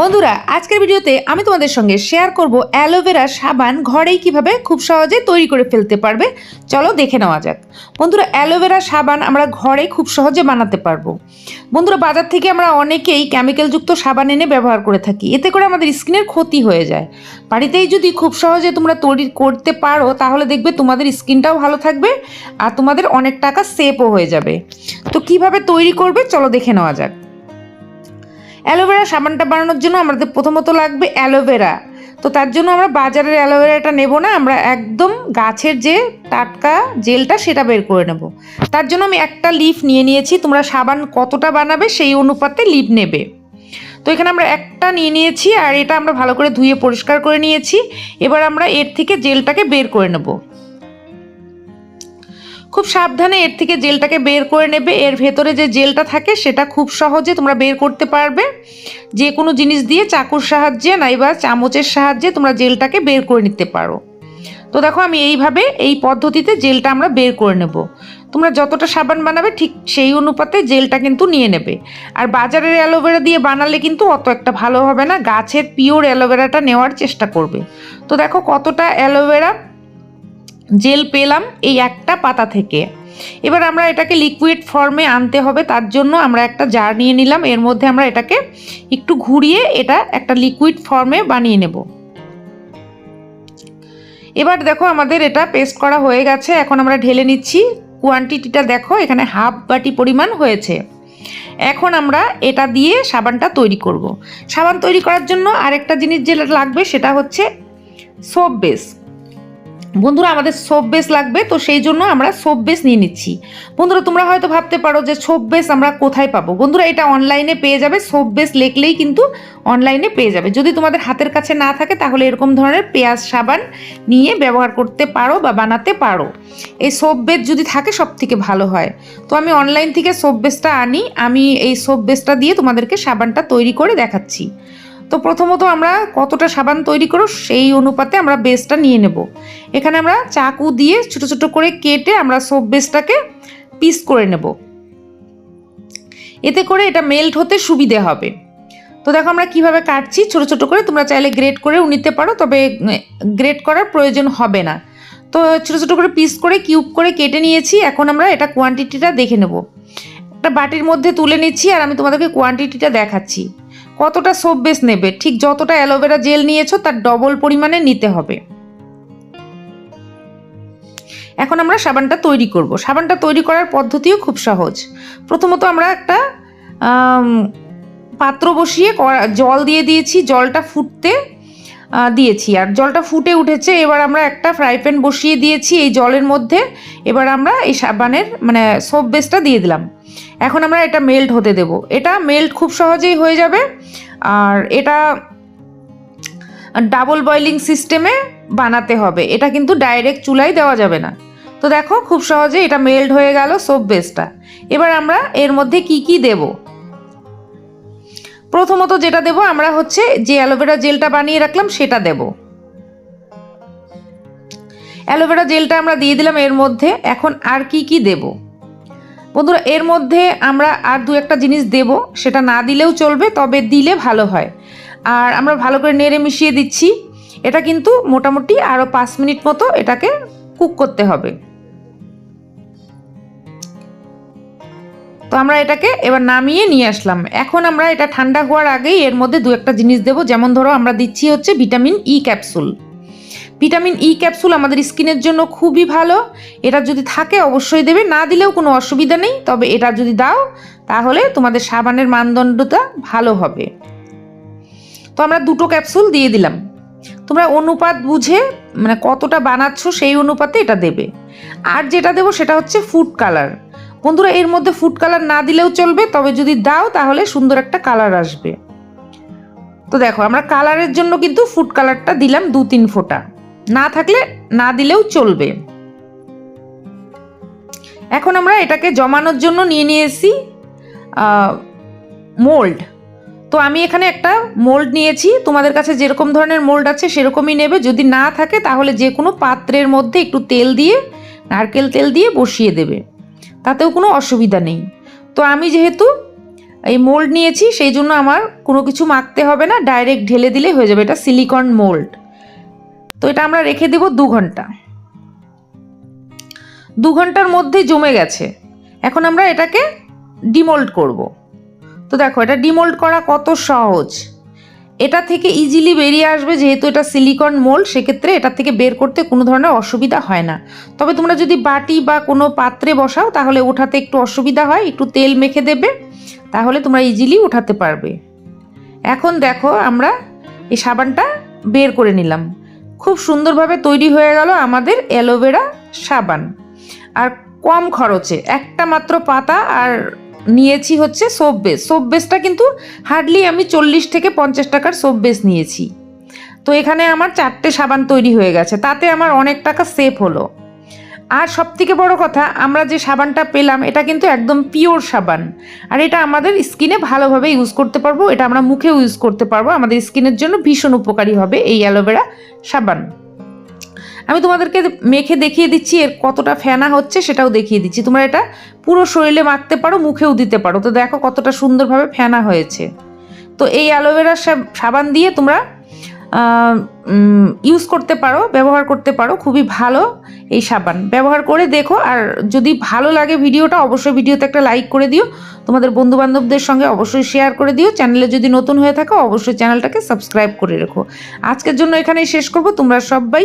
বন্ধুরা, আজকের ভিডিওতে আমি তোমাদের সঙ্গে শেয়ার করব অ্যালোভেরা সাবান ঘরেই কীভাবে খুব সহজে তৈরি করে ফেলতে পারবে। চলো দেখে নেওয়া যাক। বন্ধুরা অ্যালোভেরা সাবান আমরা ঘরে খুব সহজে বানাতে পারব। বন্ধুরা, বাজার থেকে আমরা অনেকেই কেমিক্যালযুক্ত সাবান এনে ব্যবহার করে থাকি। এতে করে আমাদের স্কিনের ক্ষতি হয়ে যায়। বাড়িতেই যদি খুব সহজে তোমরা তৈরি করতে পারো, তাহলে দেখবে তোমাদের স্কিনটাও ভালো থাকবে আর তোমাদের অনেক টাকা সেভও হয়ে যাবে। তো কীভাবে তৈরি করবে, চলো দেখে নেওয়া যাক। অ্যালোভেরা সাবানটা বানানোর জন্য আমাদের প্রথমত লাগবে অ্যালোভেরা তো তার জন্য আমরা বাজারের অ্যালোভেরাটা নেব না, আমরা একদম গাছের যে টাটকা জেলটা সেটা বের করে নেব। তার জন্য আমি একটা লিফ নিয়ে নিয়েছি, তোমরা সাবান কতটা বানাবে সেই অনুপাতে লিফ নেবে। তো এখানে আমরা একটা নিয়ে নিয়েছি, আর এটা আমরা ভালো করে ধুয়ে পরিষ্কার করে নিয়েছি। এবার আমরা এর থেকে জেলটাকে বের করে নেব। খুব সাবধানে এর থেকে জেলটাকে বের করে নেবে। এর ভেতরে যে জেলটা থাকে, সেটা খুব সহজে তোমরা বের করতে পারবে। যে কোনো জিনিস দিয়ে চাকুর সাহায্যে নাইবা চামচের সাহায্যে তোমরা জেলটাকে বের করে নিতে পারো। তো দেখো আমি এইভাবে এই পদ্ধতিতে জেলটা আমরা বের করে নেব। তোমরা যতটা সাবান বানাবে, ঠিক সেই অনুপাতে জেলটা কিন্তু নিয়ে নেবে। আর বাজারের অ্যালোভেরা দিয়ে বানালে কিন্তু অত একটা ভালো হবে না। গাছের পিওর অ্যালোভেরাটা নেওয়ার চেষ্টা করবে। তো দেখো কতটা অ্যালোভেরা জেল পেলাম এই একটা পাতা থেকে। এবার আমরা এটাকে লিকুইড ফর্মে আনতে হবে, তার জন্য আমরা একটা জার নিয়ে নিলাম, এর মধ্যে আমরা এটাকে একটু ঘুরিয়ে এটা একটা লিকুইড ফর্মে বানিয়ে নেব। এবার দেখো আমাদের এটা পেস্ট করা হয়ে গেছে, এখন আমরা ঢেলে নিচ্ছি। কোয়ান্টিটিটা দেখো, এখানে হাফ বাটি পরিমাণ হয়েছে। এখন আমরা এটা দিয়ে সাবানটা তৈরি করব। সাবান তৈরি করার জন্য আরেকটা জিনিস যেটা লাগবে সেটা হচ্ছে সোপ বেস বন্ধুরা, আমাদের সোপ বেস লাগবে, তো সেই জন্য আমরা সোপ বেস নিয়ে নিচ্ছি। বন্ধুরা, তোমরা হয়তো ভাবতে পারো যে সোপ বেস আমরা কোথায় পাবো? বন্ধুরা, এটা অনলাইনে পেয়ে যাবে সোপ বেস লেখলেই কিন্তু অনলাইনে পেয়ে যাবে। যদি তোমাদের হাতের কাছে না থাকে, তাহলে এরকম ধরনের পেঁয়াজ সাবান নিয়ে ব্যবহার করতে পারো বা বানাতে পারো। এই সোপ বেস যদি থাকে সব থেকে ভালো হয়। তো আমি অনলাইন থেকে সোপ বেসটা আনি, আমি এই সোপ বেসটা দিয়ে তোমাদেরকে সাবানটা তৈরি করে দেখাচ্ছি। তো প্রথমত আমরা কতটা সাবান তৈরি করো সেই অনুপাতে আমরা বেসটা নিয়ে নেব। এখানে আমরা চাকু দিয়ে ছোট ছোট করে কেটে আমরা সোপ বেসটাকে পিস করে নেব। এতে করে এটা মেল্ট হতে সুবিধে হবে। তো দেখো আমরা কীভাবে কাটছি, ছোট ছোট করে তোমরা চাইলে গ্রেট করেও নিতে পারো, তবে গ্রেট করার প্রয়োজন হবে না। তো ছোট ছোট করে পিস করে কিউব করে কেটে নিয়েছি, এখন আমরা এটা কোয়ান্টিটিটা দেখে নেব। একটা বাটির মধ্যে তুলে নিচ্ছি, আর আমি তোমাদেরকে কোয়ান্টিটিটা দেখাচ্ছি। কতটা সোপ বেস নেবে? ঠিক যতটা অ্যালোভেরা জেল নিয়েছো, তার ডবল পরিমাণে নিতে হবে। এখন আমরা সাবানটা তৈরি করব। সাবানটা তৈরি করার পদ্ধতিও খুব সহজ। প্রথমত আমরা একটা পাত্র বসিয়ে জল দিয়ে দিয়েছি। জলটা ফুটতে দিয়েছি। আর জলটা ফুটে উঠেছে, এবার আমরা একটা ফ্রাই প্যান বসিয়ে দিয়েছি এই জলের মধ্যে। এবার আমরা এই সাবানের মানে সোপ বেসটা দিয়ে দিলাম। এখন আমরা এটা মেল্ট হতে দেব। এটা মেল্ট খুব সহজেই হয়ে যাবে। আর এটা ডাবল বয়লিং সিস্টেমে বানাতে হবে। এটা কিন্তু ডাইরেক্ট চুলায় দেওয়া যাবে না। তো দেখো, খুব সহজে এটা মেল্ট হয়ে গেল সোপ বেসটা এবার আমরা এর মধ্যে কি কি দেব? প্রথমত যেটা দেব, আমরা হচ্ছে যে অ্যালোভেরা জেলটা বানিয়ে রাখলাম, সেটা দেব। অ্যালোভেরা জেলটা আমরা দিয়ে দিলাম, এর মধ্যে এখন আর কি কি দেবো? বন্ধুরা, এর মধ্যে আমরা আর দু একটা জিনিস দেব, সেটা না দিলেও চলবে, তবে দিলে ভালো হয়। আর আমরা ভালো করে নেড়ে মিশিয়ে দিচ্ছি, এটা কিন্তু মোটামুটি আরও পাঁচ মিনিট মতো এটাকে কুক করতে হবে। তো আমরা এটাকে এবার নামিয়ে নিয়ে আসলাম। এখন আমরা এটা ঠান্ডা হওয়ার আগেই এর মধ্যে দু একটা জিনিস দেবো। যেমন ধরো, আমরা দিচ্ছি হচ্ছে vitamin E capsule. Vitamin E capsule আমাদের স্কিনের জন্য খুবই ভালো। এটা যদি থাকে অবশ্যই দেবে। না দিলেও কোনো অসুবিধা নেই। তবে এটা যদি দাও, তাহলে তোমাদের সাবানের মানদণ্ডটা ভালো হবে। তো আমরা দুটো ক্যাপসুল দিয়ে দিলাম। তোমরা অনুপাত বুঝে মানে কতটা বানাচ্ছ সেই অনুপাতে এটা দেবে। আর যেটা দেবো সেটা হচ্ছে ফুড কালার। বন্ধুরা, এর মধ্যে ফুড কালার না দিলেও চলবে, তবে যদি দাও তাহলে সুন্দর একটা কালার আসবে। তো দেখো, আমরা কালারের জন্য কিন্তু ফুড কালারটা দিলাম দু তিন ফোঁটা। না থাকলে না দিলেও চলবে। এখন আমরা এটাকে জমানোর জন্য নিয়ে নিয়ে এসেছি মোল্ড তো আমি এখানে একটা মোল্ড নিয়েছি, তোমাদের কাছে যেরকম ধরনের মোল্ড আছে সেরকমই নেবে। যদি না থাকে তাহলে যে কোনো পাত্রের মধ্যে একটু তেল দিয়ে, নারকেল তেল দিয়ে বসিয়ে দেবে। তাতেও কোনো অসুবিধা নেই। তো আমি যেহেতু এই মোল্ড নিয়েছি, সেই জন্য আমার কোনো কিছু মাখতে হবে না ডাইরেক্ট ঢেলে দিলে হয়ে যাবে। এটা সিলিকন মোল্ড তো এটা আমরা রেখে দেব দু ঘণ্টা। দু ঘণ্টার মধ্যেই জমে গেছে। এখন আমরা এটাকে ডিমোল্ড করব। তো দেখো, এটা ডিমোল্ড করা কত সহজ। এটা থেকে ইজিলি বেরিয়ে আসবে, যেহেতু এটা সিলিকন মোল্ড সেক্ষেত্রে এটা থেকে বের করতে কোনো ধরনের অসুবিধা হয় না। তবে তোমরা যদি বাটি বা কোনো পাত্রে বসাও, তাহলে ওঠাতে একটু অসুবিধা হয়, একটু তেল মেখে দেবে, তাহলে তোমরা ইজিলি উঠাতে পারবে। এখন দেখো আমরা এই সাবানটা বের করে নিলাম। খুব সুন্দরভাবে তৈরি হয়ে গেল আমাদের অ্যালোভেরা সাবান। আর কম খরচে, একটা মাত্র পাতা আর নিয়েছি হচ্ছে সোপ বেস সোপ বেসটা কিন্তু হার্ডলি আমি চল্লিশ থেকে পঞ্চাশ টাকার সোপ বেস নিয়েছি। তো এখানে আমার চারটে সাবান তৈরি হয়ে গেছে, তাতে আমার অনেক টাকা সেভ হলো। আর সব থেকে বড় কথা, আমরা যে সাবানটা পেলাম, এটা কিন্তু একদম পিওর সাবান। আর এটা আমাদের স্কিনে ভালোভাবে ইউজ করতে পারব, এটা আমরা মুখেও ইউজ করতে পারব। আমাদের স্কিনের জন্য ভীষণ উপকারী হবে এই অ্যালোভেরা সাবান। আমি তোমাদেরকে মেখে দেখিয়ে দিচ্ছি এর কতটা ফেনা হচ্ছে সেটাও দেখিয়ে দিচ্ছি। তোমরা এটা পুরো শরীরে মাখতে পারো, মুখেও দিতে পারো। তো দেখো কতটা সুন্দরভাবে ফেনা হয়েছে। তো এই অ্যালোভেরা সাবান দিয়ে তোমরা ইউজ করতে পারো, ব্যবহার করতে পারো। খুবই ভালো এই সাবান। ব্যবহার করে দেখো, আর যদি ভালো লাগে ভিডিওটা, অবশ্যই ভিডিওতে একটা লাইক করে দিও। তোমাদের বন্ধু বান্ধবদের সঙ্গে অবশ্যই শেয়ার করে দিও। চ্যানেলে যদি নতুন হয়ে থাকো, অবশ্যই চ্যানেলটাকে সাবস্ক্রাইব করে রেখো। আজকের জন্য এখানেই শেষ করব। তোমরা সবাই